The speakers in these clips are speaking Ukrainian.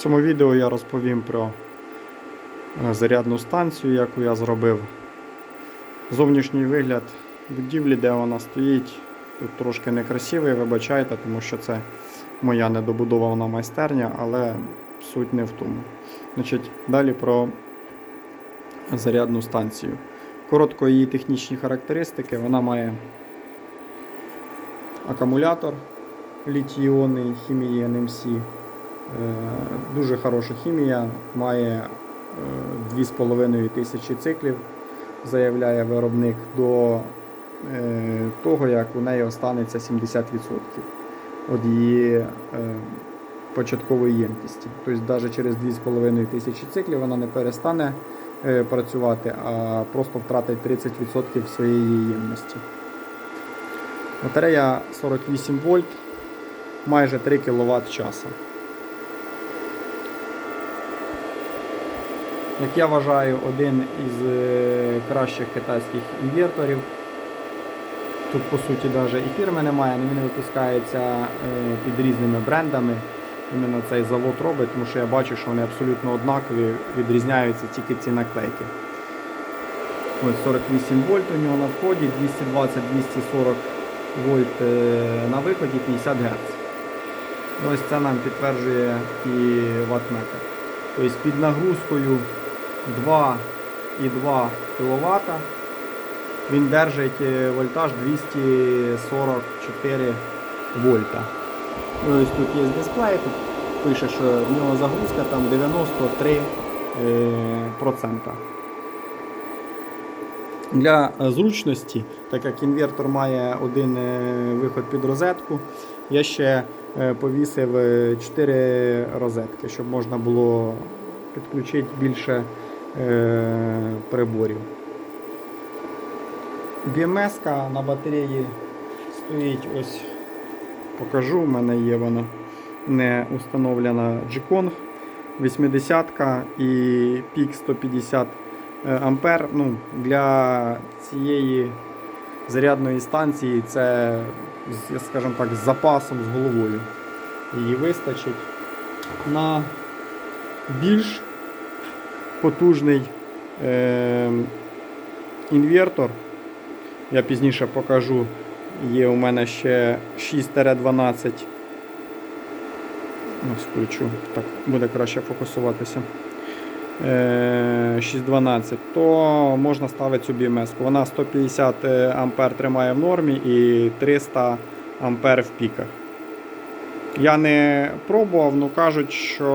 В цьому відео я розповім про е, зарядну станцію, яку я зробив. Зовнішній вигляд будівлі, де вона стоїть, тут трошки некрасивий, вибачайте, тому що це моя недобудована майстерня, але суть не в тому. Значить, далі про зарядну станцію. Коротко її технічні характеристики. Вона має акумулятор літій-іонний хімії NMC. Е, Дуже хороша хімія, має е, 2,5 тисячі циклів, заявляє виробник до е, того, як у неї останеться 70% від її е, початкової ємкості. Тобто навіть через 2,5 тисячі циклів вона не перестане е, працювати, а просто втратить 30% своєї ємності. Батарея 48 вольт, майже 3 кВт часу. Як я вважаю, один із е, кращих китайських інверторів. Тут по суті навіть і фірми немає, але він випускається е, під різними брендами. Іменно цей завод робить, тому що я бачу, що вони абсолютно однакові, відрізняються тільки ці наклейки. Ось 48 вольт у нього на вході, 220-240 вольт е, на виході, 50 Гц. Ось це нам підтверджує і ваттметр. Тобто під нагрузкою 2,2 кВт він держить е, вольтаж 244 вольта. Ось тут є дисплей, тут пише, що в нього загрузка там 93 е, процента. Для е, зручності, так як інвертор має один виход під розетку, я ще повісив 4 розетки, щоб можна було підключити більше приборів. BMS на батареї стоїть ось, покажу, в мене є вона не установлена G-Kong 80 і пік 150 ампер. Ну, для цієї зарядної станції це, скажімо так, з запасом з головою. Її вистачить на більш потужний е, інвертор. Я пізніше покажу. Є у мене ще 6-12. Ось включу, так буде краще фокусуватися. Е, 612, то можна ставити цю BMS. Вона 150 ампер тримає в нормі і 300 ампер в піках. Я не пробував, але кажуть, що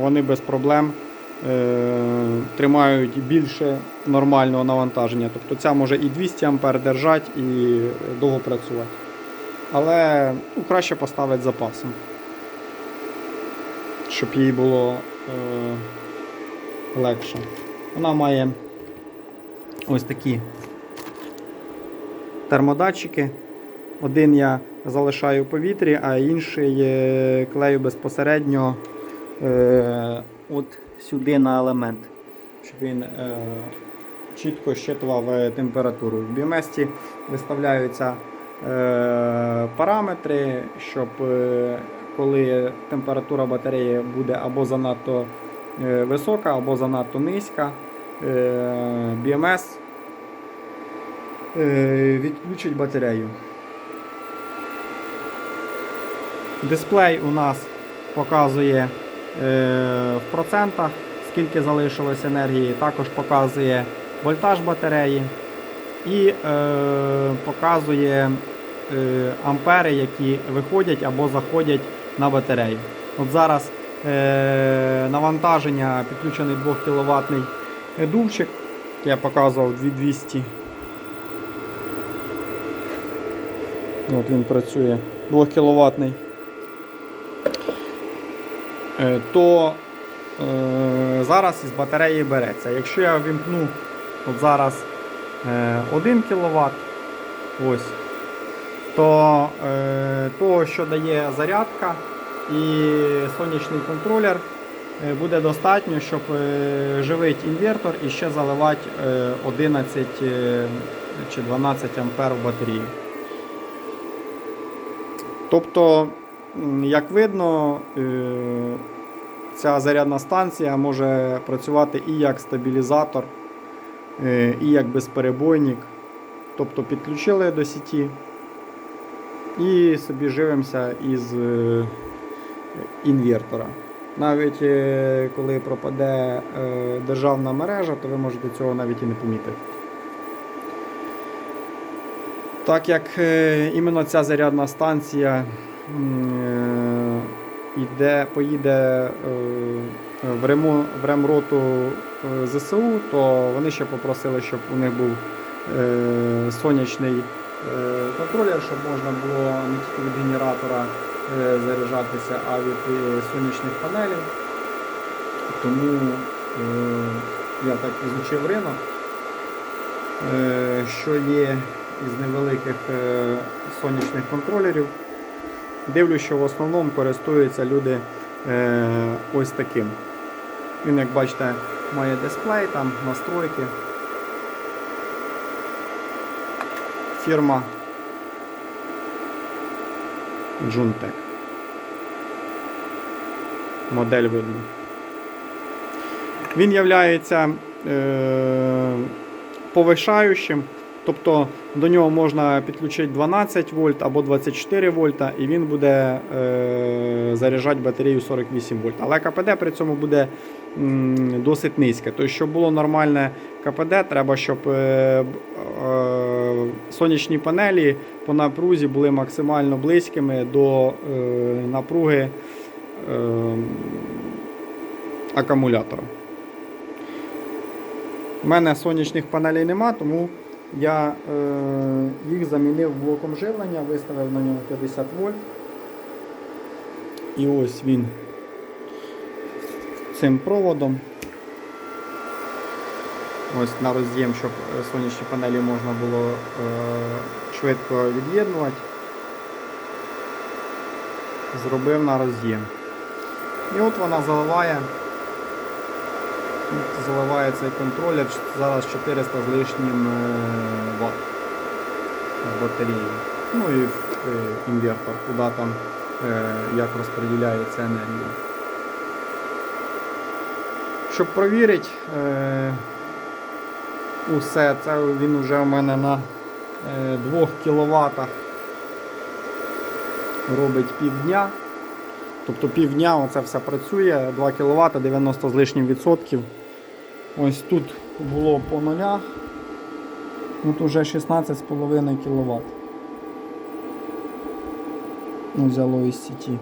вони без проблем е, тримають більше нормального навантаження. Тобто ця може і 200 ампер держати, і довго працювати. Але ну, краще поставити запасом, щоб їй було е, легше. Вона має ось такі термодатчики. Один я залишаю в повітрі, а інший е, клею безпосередньо е, от сюди на елемент, щоб він е, чітко щитував е, температуру. В BMS виставляються е, параметри, щоб е, коли температура батареї буде або занадто е, висока, або занадто низька, е, BMS е, відключить батарею. Дисплей у нас показує в процентах, скільки залишилось енергії, також показує вольтаж батареї і е, показує е, ампери, які виходять або заходять на батарею. От зараз е, навантаження підключений 2 кВт дувчик, я показував 2200. От він працює 2 кВт. Е, то е, зараз із батареї береться. Якщо я вімкну от зараз е, 1 кВт, ось, то е, того, що дає зарядка і сонячний контролер, е, буде достатньо, щоб е, живити інвертор і ще заливати е, 11 е, чи 12 ампер в батарею. Тобто, як видно, е, ця зарядна станція може працювати і як стабілізатор, е, і як безперебойник. Тобто підключили до сіті і собі живемося із е, інвертора. Навіть коли пропаде державна мережа, то ви можете цього навіть і не помітити. Так як іменно ця зарядна станція йде, поїде е, в, ремон, в ремроту е, ЗСУ, то вони ще попросили, щоб у них був е, сонячний е, контролер, щоб можна було не тільки від генератора е, заряджатися, а від е, сонячних панелей. Тому е, я так ізучив ринок, е, що є із невеликих е, сонячних контролерів. Дивлюсь, що в основному користуються люди е, ось таким. Він, як бачите, має дисплей, там настройки. Фірма Juntec. Модель видно. Він являється е, повишаючим, тобто до нього можна підключити 12 вольт або 24 вольта, і він буде е, заряджати батарею 48 вольт. Але КПД при цьому буде м, досить низьке. Тобто, щоб було нормальне КПД, треба, щоб е, е, сонячні панелі по напрузі були максимально близькими до е, напруги е, акумулятора. У мене сонячних панелей нема, тому я е, їх замінив блоком живлення, виставив на нього 50 вольт. І ось він цим проводом. Ось на роз'єм, щоб е, сонячні панелі можна було е, швидко від'єднувати. Зробив на роз'єм. І от вона заливає. Заливає цей контролер зараз 400 з лишнім е, Вт батареї. Ну і е, інвертор, куди там е, як розподіляється енергія. Щоб провірити усе, це він вже у мене на е, 2 кВт робить півдня. Тобто півдня оце все працює, 2 кВт, 90 з лишнім відсотків. Ось тут було по нулях. Тут уже 16,5 кВт. Взяло із сіті.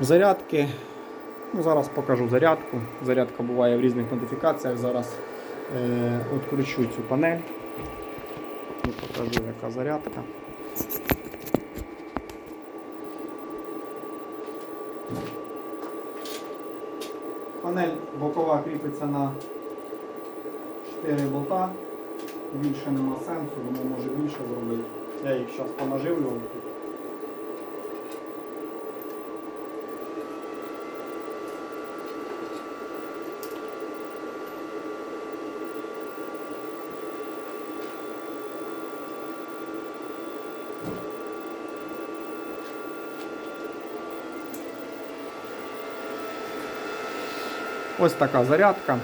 Зарядки. Ну, зараз покажу зарядку. Зарядка буває в різних модифікаціях. Зараз е, цю панель і покажу, яка зарядка. Панель бокова кріпиться на 4 болта. Більше нема сенсу, воно може більше зробити. Я їх зараз понаживлював Ось така зарядка.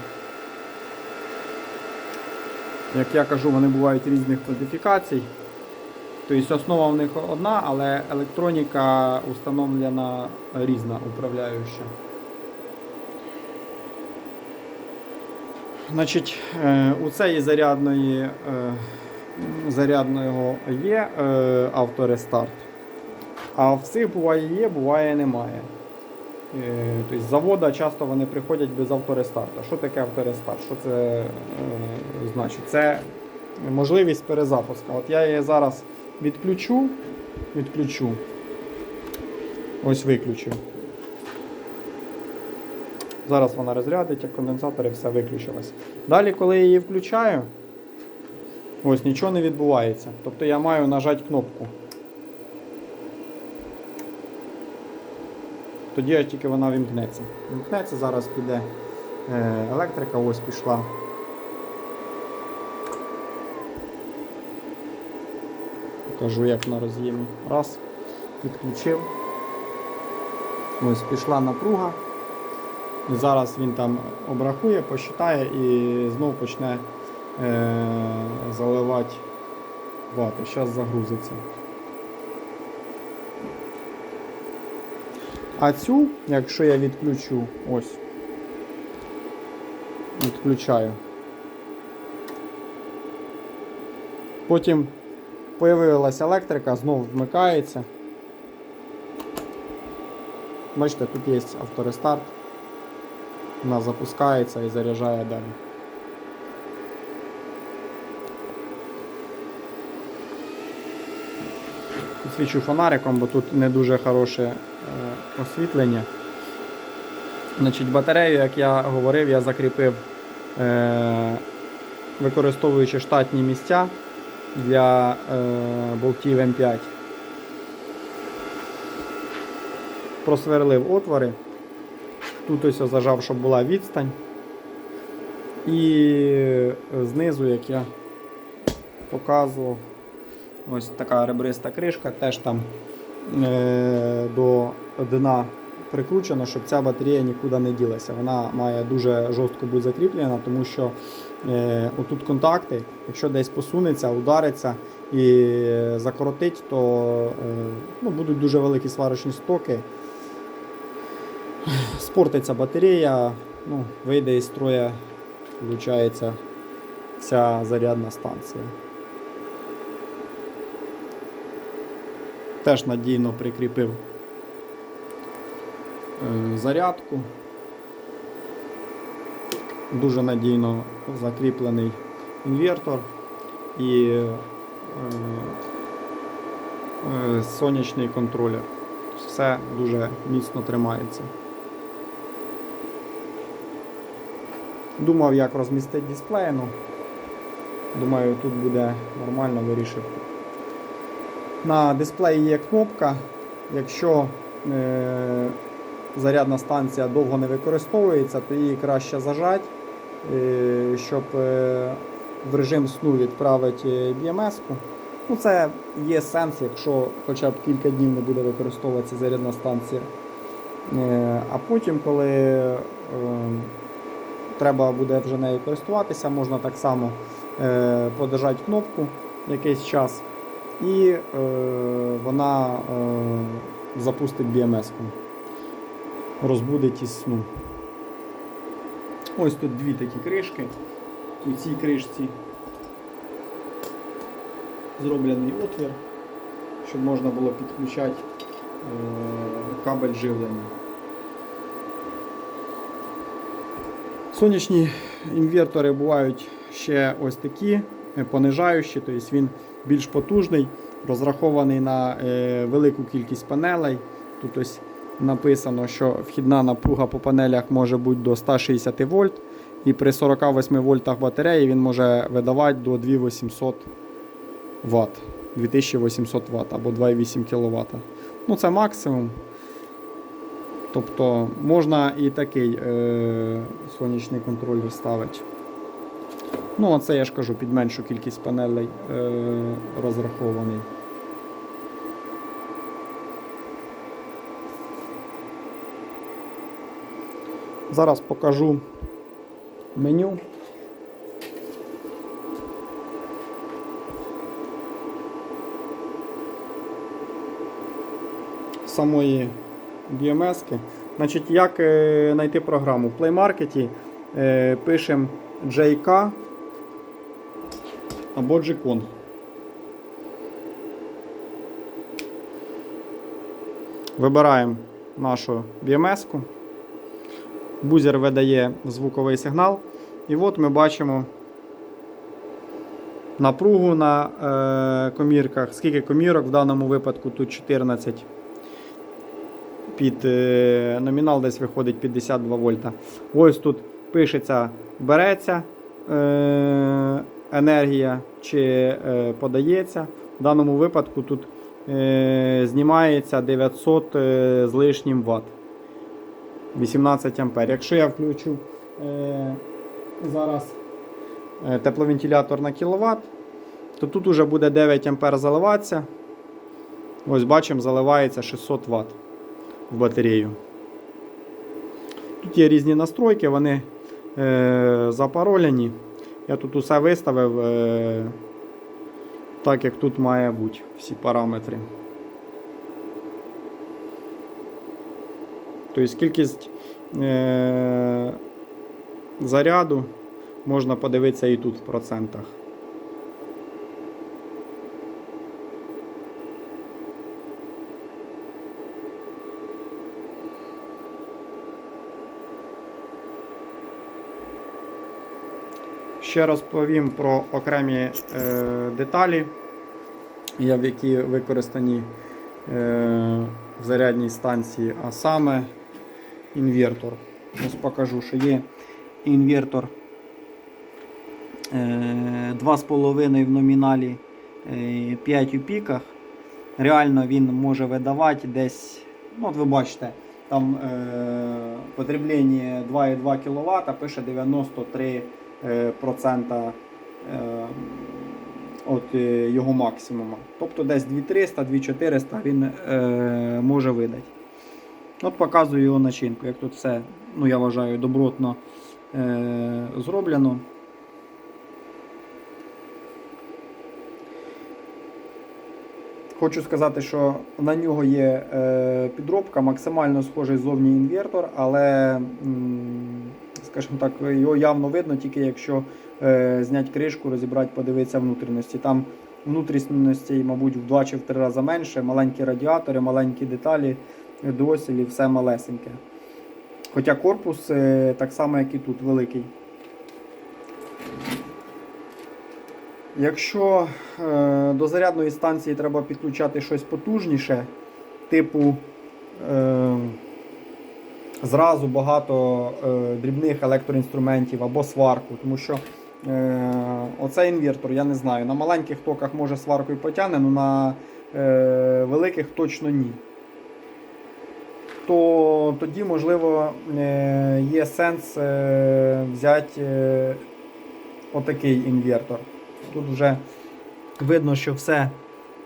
Як я кажу, вони бувають різних модифікацій. Тобто основа в них одна, але електроніка установлена різна управляюча. Значить, е, у цієї зарядної е, зарядного є е, авторестарт. А в цих буває є, буває немає. Е, Тобто з завода часто вони приходять без авторестарту. Що таке авторестарт? Що це е, значить? Це можливість перезапуску. От я її зараз відключу, відключу. Ось виключу. Зараз вона розрядить, як конденсатори все виключилось. Далі, коли я її включаю, ось нічого не відбувається. Тобто я маю нажати кнопку. Тоді тільки вона вімкнеться. Вімкнеться, зараз піде е, електрика, ось пішла. Покажу, як на роз'ємі. Раз, підключив. Ось пішла напруга. І зараз він там обрахує, посчитає і знову почне е, заливати вату. Зараз загрузиться. А цю, якщо я відключу, ось, відключаю. Потім появилася електрика, знову вмикається. Бачите, тут є авторестарт. Вона запускається і заряджає далі. Підсвічу фонариком, бо тут не дуже хороше е, освітлення. Значить, батарею, як я говорив, я закріпив, е, використовуючи штатні місця для е, болтів М5. Просверлив отвори. Тут ось зажав, щоб була відстань. І знизу, як я показував, ось така ребриста кришка, теж там е, до дна прикручено, щоб ця батарея нікуди не ділася. Вона має дуже жорстко бути закріплена, тому що е, отут контакти, якщо десь посунеться, удариться і закоротить, то е, ну, будуть дуже великі сварочні стоки. Спортиться батарея, ну, вийде із строя, виходить, вся зарядна станція. Теж надійно прикріпив е, зарядку. Дуже надійно закріплений інвертор і е, е, сонячний контролер. Все дуже міцно тримається. Думав, як розмістити дисплей, ну, думаю, тут буде нормально вирішив. На дисплеї є кнопка. Якщо е, зарядна станція довго не використовується, то її краще зажати, е, щоб е, в режим сну відправити BMS-ку. Ну, це є сенс, якщо хоча б кілька днів не буде використовуватися зарядна станція. Е, а потім, коли е, треба буде вже нею користуватися, можна так само е, подержати кнопку якийсь час, і е, вона е, запустить BMS-ку, розбудить із сну. Ось тут дві такі кришки. У цій кришці зроблений отвір, щоб можна було підключати е, кабель живлення. Сонячні інвертори бувають ще ось такі е, понижаючі, тобто він більш потужний, розрахований на е, велику кількість панелей. Тут ось написано, що вхідна напруга по панелях може бути до 160 вольт, і при 48 вольтах батареї він може видавати до 2800 Вт, 2800 Вт або 2,8 кВт. Ну це максимум. Тобто можна і такий е, сонячний контролер ставити. Ну, а це я ж кажу, під меншу кількість панелей е, розрахований. Зараз покажу меню. Самої BMS. -ки. Значить, як е, знайти програму? В Play Market е, пишемо JK або Gcon. Вибираємо нашу BMS. Бузер видає звуковий сигнал. І от ми бачимо напругу на е, комірках. Скільки комірок в даному випадку тут 14 під е, номінал десь виходить 52 вольта. Ось тут пишеться, береться е, енергія чи е, подається. В даному випадку тут е, знімається 900 е, з лишнім Вт. 18 ампер. Якщо я включу е, зараз е, тепловентилятор на кіловат, то тут уже буде 9 ампер заливатися. Ось бачимо, заливається 600 Вт. в батарею. Тут є різні настройки, вони е, запаролені. Я тут усе виставив е, так, як тут має бути всі параметри. Тобто кількість е, заряду можна подивитися і тут в процентах. Ще розповім про окремі е, деталі, які використані е, в зарядній станції, а саме інвертор. Ось покажу, що є інвертор е, 2,5 в номіналі 5 у піках. Реально він може видавати десь, ну от ви бачите, там е, потреблення 2,2 кВт, пише 93 кВт. Е, 1,5% е, от е, його максимума. Тобто десь 2300-2400 він може видати. От Показую його начинку. Як тут все, ну я вважаю, добротно зроблено. Хочу сказати, що на нього є е, підробка, максимально схожий зовні інвертор, але. М скажімо так, його явно видно тільки якщо е, зняти кришку, розібрати, подивитися внутрішності. Там внутрішностей, мабуть, в 2 чи в 3 рази менше, маленькі радіатори, маленькі деталі, доселі, все малесеньке. Хоча корпус е, так само, як і тут, великий. Якщо е, до зарядної станції треба підключати щось потужніше, типу е, зразу багато е, дрібних електроінструментів або сварку, тому що е, оцей інвертор, я не знаю, на маленьких токах може сваркою потягне, але на е, великих точно ні. То тоді, можливо, е, є сенс е, взяти е, отакий інвертор. Тут вже видно, що все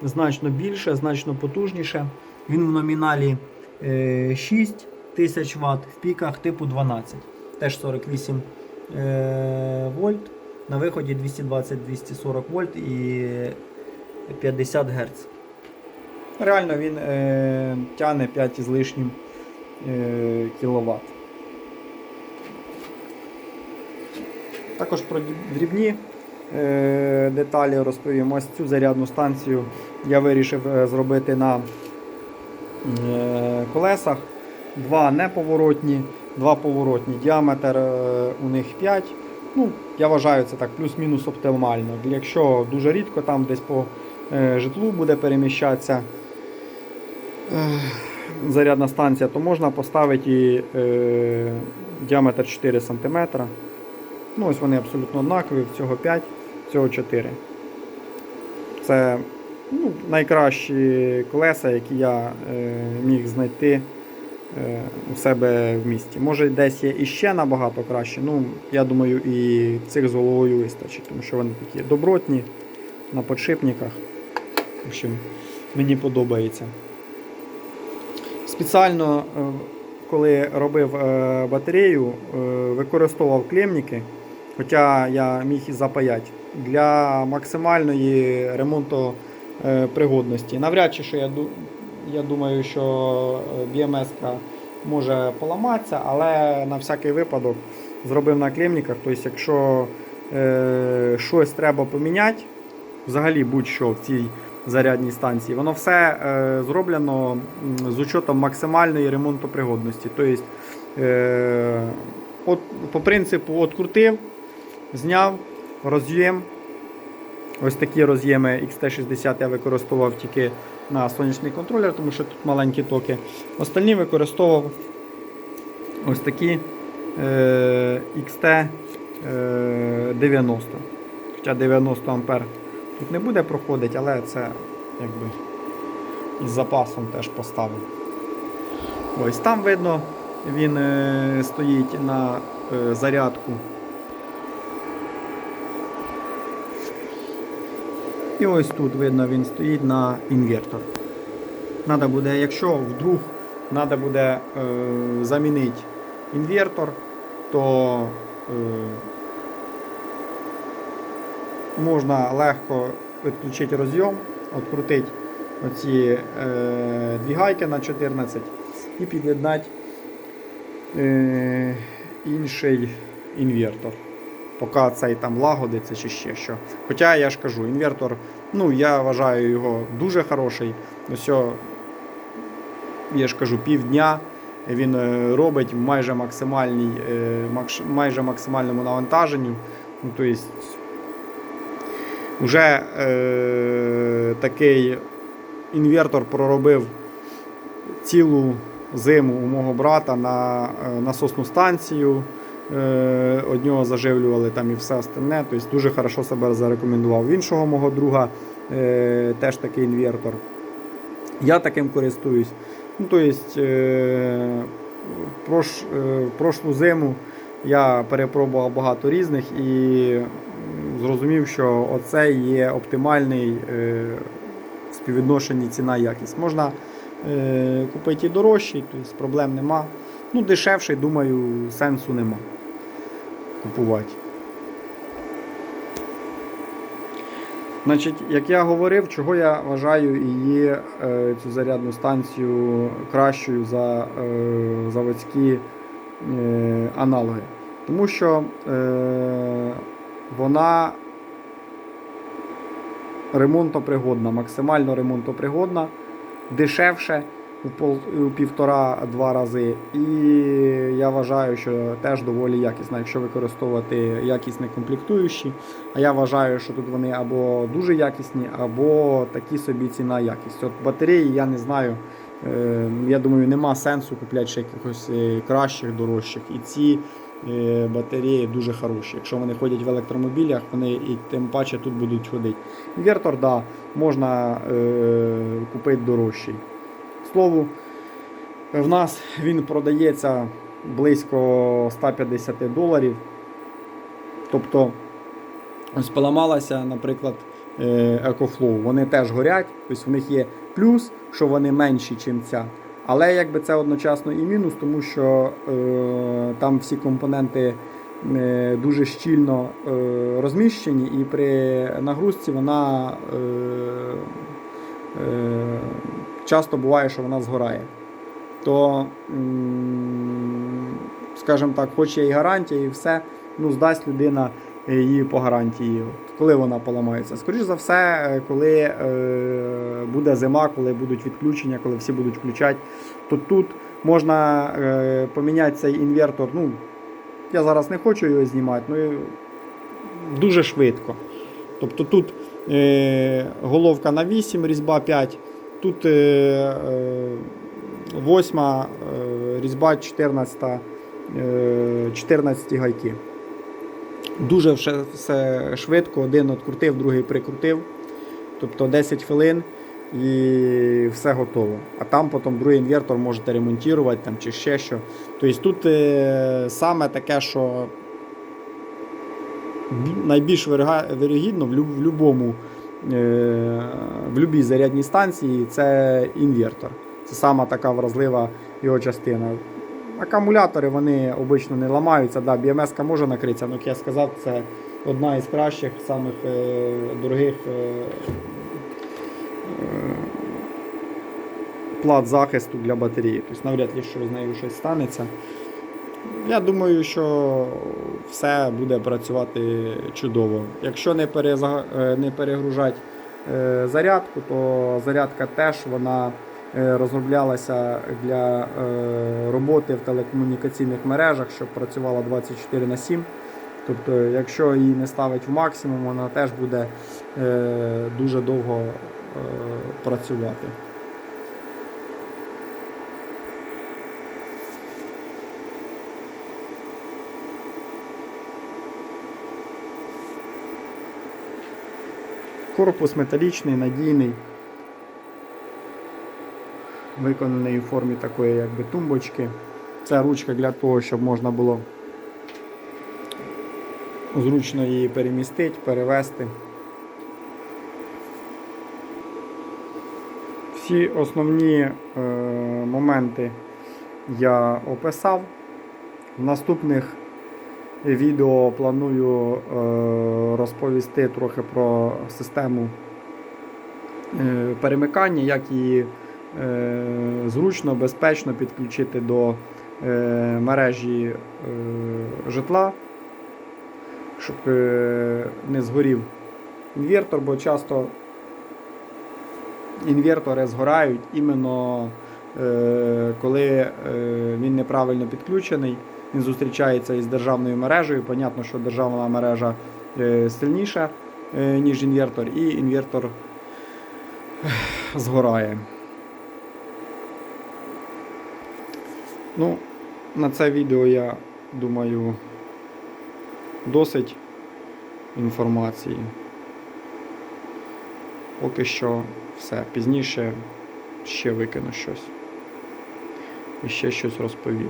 значно більше, значно потужніше. Він в номіналі е, 6 тисяч Вт, в піках типу 12. Теж 48 е, вольт. На виході 220-240 вольт і 50 Гц. Реально він е, тягне 5 з лишнім е, кВт. Також про дрібні е, деталі розповім. Ось цю зарядну станцію я вирішив е, зробити на е, колесах. Два неповоротні, два поворотні. Діаметр е, у них 5. Ну, Я вважаю, це так плюс-мінус оптимально. Якщо дуже рідко там десь по е, житлу буде переміщатися е, зарядна станція, то можна поставити і, діаметр 4 см. Ну, ось вони абсолютно однакові, в цього 5, в цього 4. Це ну, найкращі колеса, які я е, міг знайти у себе в місті. Може десь є іще набагато краще. Ну, я думаю, і цих з головою вистачить, тому що вони такі добротні на подшипниках. В общем, мені подобається. Спеціально, е, коли робив е, батарею, е, використовував клемники. Хоча я міг і запаяти для максимальної ремонту е, пригодності. Навряд чи що я, я думаю, що BMS може поламатися, але на всякий випадок зробив на клемниках. Тобто, якщо е, щось треба поміняти, взагалі будь-що в цій зарядній станції, воно все е, зроблено з учетом максимальної ремонтопригодності. Тобто, е, от, по принципу открутив, зняв роз'єм. Ось такі роз'єми XT60 я використовував тільки на сонячний контролер, тому що тут маленькі токи. Остальні використовував ось такі е, XT е, 90. Хоча 90 ампер тут не буде проходити, але це якби із запасом теж поставив. Ось там видно, він е, стоїть на е, зарядку. І ось тут видно, він стоїть на інвертор. Надо буде, якщо вдруг треба буде е, замінити інвертор, то е, можна легко відключити розйом, відкрутити оці е, дві гайки на 14 і під'єднати е, інший інвертор. Поки цей там лагодиться чи ще що. Хоча я ж кажу, інвертор, ну я вважаю його дуже хороший. Ось, я ж кажу, півдня він е, робить майже максимальній, е, майже максимальному навантаженню. Ну, то есть, вже е, такий інвертор проробив цілу зиму у мого брата на е, насосну станцію. Е, Од нього заживлювали там і все остальне. Тобто дуже хорошо себе зарекомендував. В іншого мого друга е, теж такий інвертор. Я таким користуюсь. Ну, тобто, е, прош, прошлу зиму я перепробував багато різних і зрозумів, що оце є оптимальний в співвідношенні ціна-якість. Можна е, купити і дорожчий, тобто проблем нема. Ну, дешевший, думаю, сенсу нема купувати. Значить, як я говорив, чого я вважаю її е, цю зарядну станцію кращою за е, заводські е, аналоги. Тому що вона ремонтопригодна, максимально ремонтопригодна, дешевше у, півтора-два рази. І я вважаю, що теж доволі якісна, якщо використовувати якісні комплектуючі. А я вважаю, що тут вони або дуже якісні, або такі собі ціна якість. От батареї я не знаю. е, Я думаю, нема сенсу купляти ще якихось е, кращих, дорожчих. І ці е, батареї дуже хороші. Якщо вони ходять в електромобілях, вони і тим паче тут будуть ходити. Інвертор, да, можна е, купити дорожчий. Слову, в нас він продається близько 150 доларів. Тобто, ось поламалася, наприклад, е, EcoFlow. Вони теж горять, тобто в них є плюс, що вони менші, ніж ця. Але якби це одночасно і мінус, тому що е, там всі компоненти е, дуже щільно е, розміщені, і при нагрузці вона е, е, часто буває, що вона згорає. То, скажімо так, хоч є і гарантія, і все, ну, здасть людина її по гарантії. Коли вона поламається? Скоріше за все, е, коли е, буде зима, коли будуть відключення, коли всі будуть включати, то тут можна е, поміняти цей інвертор. Ну, я зараз не хочу його знімати, ну дуже швидко. Тобто тут е, головка на 8, різьба 5, тут е, е, 8 е, різьба 14, е, 14 гайки. Дуже все, швидко, один відкрутив, другий прикрутив. Тобто 10 хвилин і все готово. А там потім другий інвертор можете ремонтувати там, чи ще що. Тобто тут е, саме таке, що найбільш вирогідно в, люб- в е, любій зарядній станції це інвертор. Це сама така вразлива його частина. Акумулятори вони обично не ламаються. Да, BMS може накритися, але як я сказав, це одна із кращих, самих е, дорогих е, е, плат захисту для батареї. Тобто навряд ли що з нею щось станеться. Я думаю, що все буде працювати чудово. Якщо не, переза... е, не перегружати е, зарядку, то зарядка теж вона е, розроблялася для роботи в телекомунікаційних мережах, щоб працювала 24 на 7. Тобто, якщо її не ставить в максимум, вона теж буде дуже довго працювати. Корпус металічний, надійний, виконаний у формі такої якби тумбочки. Це ручка для того, щоб можна було зручно її перемістити, перевести. Всі основні е, моменти я описав. В наступних відео планую е, розповісти трохи про систему е, перемикання, як її е, зручно, безпечно підключити до мережі житла, щоб не згорів інвертор, бо часто інвертори згорають іменно коли він неправильно підключений. Він зустрічається із державною мережею. Понятно, що державна мережа е, сильніша, е, ніж інвертор, і інвертор згорає. Ну, на це відео я думаю досить інформації. Поки що все. Пізніше ще викину щось. І ще щось розповім.